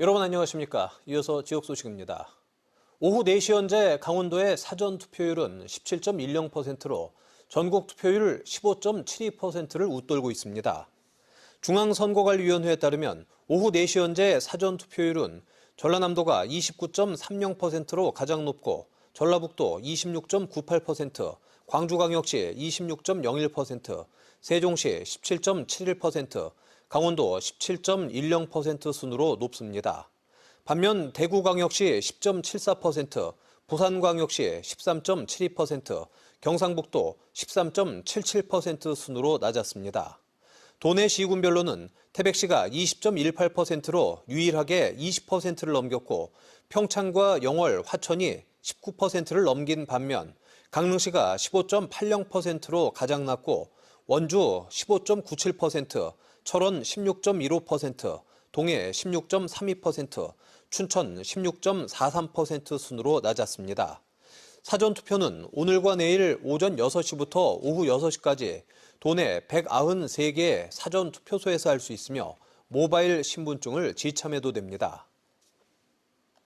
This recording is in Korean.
여러분 안녕하십니까. 이어서 지역 소식입니다. 오후 4시 현재 강원도의 사전 투표율은 17.10%로 전국 투표율 15.72%를 웃돌고 있습니다. 중앙선거관리위원회에 따르면 오후 4시 현재 사전 투표율은 전라남도가 29.30%로 가장 높고 전라북도 26.98%, 광주광역시 26.01%, 세종시 17.71%, 강원도 17.10% 순으로 높습니다. 반면 대구광역시 10.74%, 부산광역시 13.72%, 경상북도 13.77% 순으로 낮았습니다. 도내 시군별로는 태백시가 20.18%로 유일하게 20%를 넘겼고 평창과 영월, 화천이 19%를 넘긴 반면 강릉시가 15.80%로 가장 낮고 원주 15.97%, 철원 16.15%, 동해 16.32%, 춘천 16.43% 순으로 낮았습니다. 사전투표는 오늘과 내일 오전 6시부터 오후 6시까지 도내 193개의 사전투표소에서 할 수 있으며 모바일 신분증을 지참해도 됩니다.